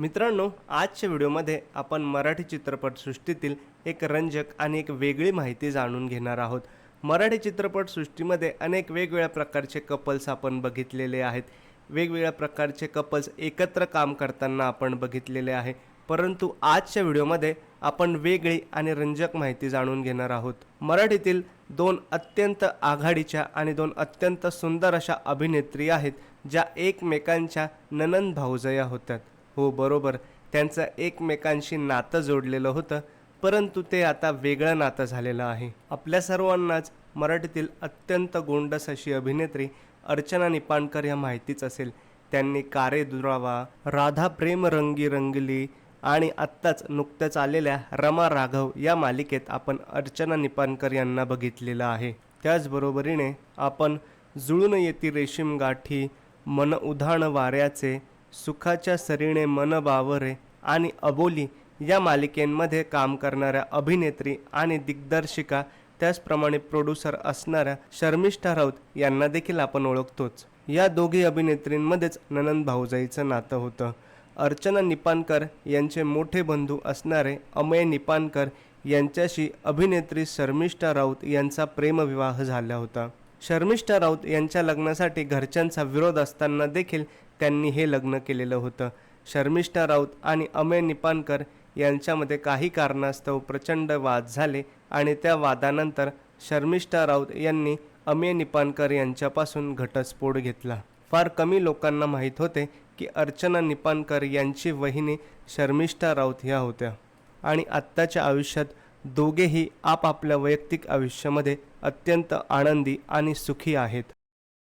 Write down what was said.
मित्रांनो आजच्या व्हिडिओमध्ये आपण मराठी चित्रपटसृष्टीतील एक रंजक आणि एक वेगळी माहिती जाणून घेणार आहोत. मराठी चित्रपटसृष्टीमध्ये अनेक वेगवेगळ्या प्रकारचे कपल्स आपण बघितलेले आहेत. वेगवेगळ्या प्रकारचे कपल्स एकत्र काम करताना आपण बघितलेले आहे. परंतु आजच्या व्हिडिओमध्ये आपण वेगळी आणि रंजक माहिती जाणून घेणार आहोत. मराठीतील दोन अत्यंत आघाडीच्या आणि दोन अत्यंत सुंदर अशा अभिनेत्री आहेत ज्या एकमेकांच्या ननन भाऊजया होत्यात हो बरोबर. त्यांचं एकमेकांशी नातं जोडलेलं होतं परंतु ते आता वेगळं नातं झालेलं आहे. आपल्या सर्वांनाच मराठीतील अत्यंत गोंडस अशी अभिनेत्री अर्चना निपाणकर या माहितीच असेल. त्यांनी कारे दुरावा राधा प्रेम रंगी रंगली आणि आत्ताच नुकत्याच आलेल्या रमा राघव या मालिकेत आपण अर्चना निपाणकर यांना बघितलेलं आहे. त्याचबरोबरीने आपण जुळून येती रेशीम गाठी मन उधाण वाऱ्याचे सुखाच्या सरीने मन बावरे आणि अबोली या मालिकेंमध्ये काम करणाऱ्या अभिनेत्री आणि दिग्दर्शिका त्याचप्रमाणे प्रोड्युसर असणाऱ्या शर्मिष्ठा राऊत यांना देखील आपण ओळखतोच. या दोघी अभिनेत्रींमध्येच ननंद भाऊजाईचं नातं होतं. अर्चना निपाणकर यांचे मोठे बंधू असणारे अमय निपाणकर यांच्याशी अभिनेत्री शर्मिष्ठा राऊत यांचा प्रेमविवाह झाला होता. शर्मिष्ठा राऊत यांच्या लग्नासाठी घरच्यांचा विरोध असताना देखील त्यांनी हे लग्न केलेलं होतं. शर्मिष्ठा राऊत आणि अमय निपाणकर यांच्यामध्ये काही कारणास्तव प्रचंड वाद झाले आणि त्या वादानंतर शर्मिष्ठा राऊत यांनी अमय निपाणकर यांच्यापासून घटस्फोट घेतला. फार कमी लोकांना माहीत होते की अर्चना निपाणकर यांची वहिनी शर्मिष्ठा राऊत ह्या होत्या. आणि आत्ताच्या आयुष्यात दोघेही आपापल्या वैयक्तिक आयुष्यामध्ये अत्यंत आनंदी आणि सुखी आहेत.